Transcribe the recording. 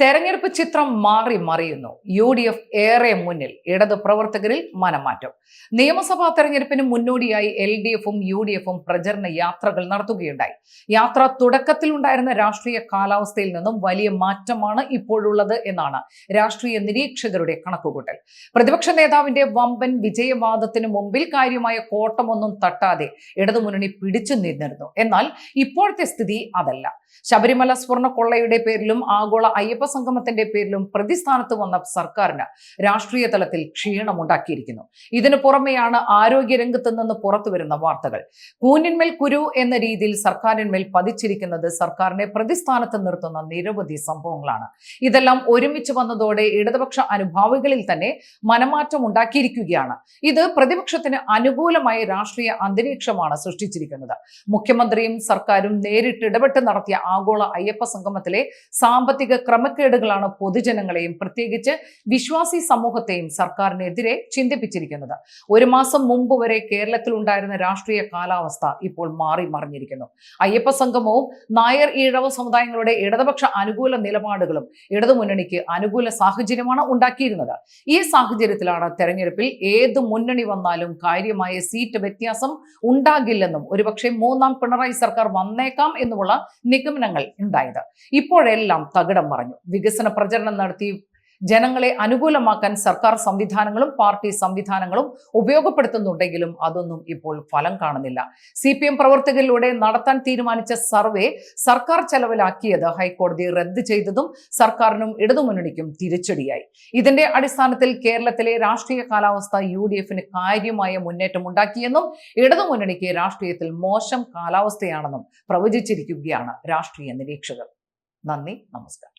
തെരഞ്ഞെടുപ്പ് ചിത്രം മാറി മറിയുന്നു. യു ഡി എഫ് ഏറെ മുന്നിൽ ഇടത് പ്രവർത്തകരിൽ മനമാറ്റം. നിയമസഭാ തെരഞ്ഞെടുപ്പിന് മുന്നോടിയായി എൽ ഡി എഫും യു ഡി എഫും പ്രചരണ യാത്രകൾ നടത്തുകയുണ്ടായി. യാത്ര തുടക്കത്തിൽ ഉണ്ടായിരുന്ന രാഷ്ട്രീയ കാലാവസ്ഥയിൽ നിന്നും വലിയ മാറ്റമാണ് ഇപ്പോഴുള്ളത് എന്നാണ് രാഷ്ട്രീയ നിരീക്ഷകരുടെ കണക്കുകൂട്ടൽ. പ്രതിപക്ഷ നേതാവിന്റെ വമ്പൻ വിജയവാദത്തിന് മുമ്പിൽ കാര്യമായ കോട്ടമൊന്നും തട്ടാതെ ഇടതുമുന്നണി പിടിച്ചു നിന്നിരുന്നു. എന്നാൽ ഇപ്പോഴത്തെ സ്ഥിതി അതല്ല. ശബരിമല സ്വർണ കൊള്ളയുടെ പേരിലും ആഗോള അയ്യപ്പ സംഗമത്തിന്റെ പേരിലും പ്രതിസ്ഥാനത്ത് വന്ന സർക്കാരിന് രാഷ്ട്രീയ തലത്തിൽ ക്ഷീണമുണ്ടാക്കിയിരിക്കുന്നു. ഇതിനു പുറമെയാണ് ആരോഗ്യ രംഗത്ത് നിന്ന് പുറത്തു വരുന്ന വാർത്തകൾ. കൂനിന്മേൽ കുരു എന്ന രീതിയിൽ സർക്കാരിന്മേൽ പതിച്ചിരിക്കുന്നത് സർക്കാരിനെ പ്രതിസ്ഥാനത്ത് നിർത്തുന്ന നിരവധി സംഭവങ്ങളാണ്. ഇതെല്ലാം ഒരുമിച്ച് വന്നതോടെ ഇടതുപക്ഷ അനുഭാവികളിൽ തന്നെ മനമാറ്റം ഉണ്ടാക്കിയിരിക്കുകയാണ്. ഇത് പ്രതിപക്ഷത്തിന് അനുകൂലമായ രാഷ്ട്രീയ അന്തരീക്ഷമാണ് സൃഷ്ടിച്ചിരിക്കുന്നത്. മുഖ്യമന്ത്രിയും സർക്കാരും നേരിട്ട് ഇടപെട്ട് നടത്തിയ ആഗോള അയ്യപ്പ സംഗമത്തിലെ സാമ്പത്തിക ക്രമക്കേടുകളാണ് പൊതുജനങ്ങളെയും പ്രത്യേകിച്ച് വിശ്വാസി സമൂഹത്തെയും സർക്കാരിനെതിരെ ചിന്തിപ്പിച്ചിരിക്കുന്നത്. ഒരു മാസം മുമ്പ് വരെ കേരളത്തിൽ ഉണ്ടായിരുന്ന രാഷ്ട്രീയ കാലാവസ്ഥ ഇപ്പോൾ മാറി മറിഞ്ഞിരിക്കുന്നു. അയ്യപ്പ സംഗമവും നായർ ഈഴവ സമുദായങ്ങളുടെ ഇടതുപക്ഷ അനുകൂല നിലപാടുകളും ഇടതുമുന്നണിക്ക് അനുകൂല സാഹചര്യമാണ് ഉണ്ടാക്കിയിരുന്നത്. ഈ സാഹചര്യത്തിലാണ് തെരഞ്ഞെടുപ്പിൽ ഏത് മുന്നണി വന്നാലും കാര്യമായ സീറ്റ് വ്യത്യാസം ഉണ്ടാകില്ലെന്നും ഒരുപക്ഷെ മൂന്നാം പിണറായി സർക്കാർ വന്നേക്കാം എന്നുമുള്ള നിഗമനങ്ങൾ ഉണ്ടായത്. ഇപ്പോഴെല്ലാം തകിടം മറഞ്ഞു. വികസന പ്രചരണം നടത്തി ജനങ്ങളെ അനുകൂലമാക്കാൻ സർക്കാർ സംവിധാനങ്ങളും പാർട്ടി സംവിധാനങ്ങളും ഉപയോഗപ്പെടുത്തുന്നുണ്ടെങ്കിലും അതൊന്നും ഇപ്പോൾ ഫലം കാണുന്നില്ല. സി പി എം പ്രവർത്തകരിലൂടെ നടത്താൻ തീരുമാനിച്ച സർവേ സർക്കാർ ചെലവിലാക്കിയത് ഹൈക്കോടതി റദ്ദ് ചെയ്തതും സർക്കാരിനും ഇടതുമുന്നണിക്കും തിരിച്ചടിയായി. ഇതിന്റെ അടിസ്ഥാനത്തിൽ കേരളത്തിലെ രാഷ്ട്രീയ കാലാവസ്ഥ യു ഡി എഫിന് കാര്യമായ മുന്നേറ്റം ഉണ്ടാക്കിയെന്നും ഇടതുമുന്നണിക്ക് രാഷ്ട്രീയത്തിൽ മോശം കാലാവസ്ഥയാണെന്നും പ്രവചിച്ചിരിക്കുകയാണ് രാഷ്ട്രീയ നിരീക്ഷകർ. നന്ദി നമസ്കാരം.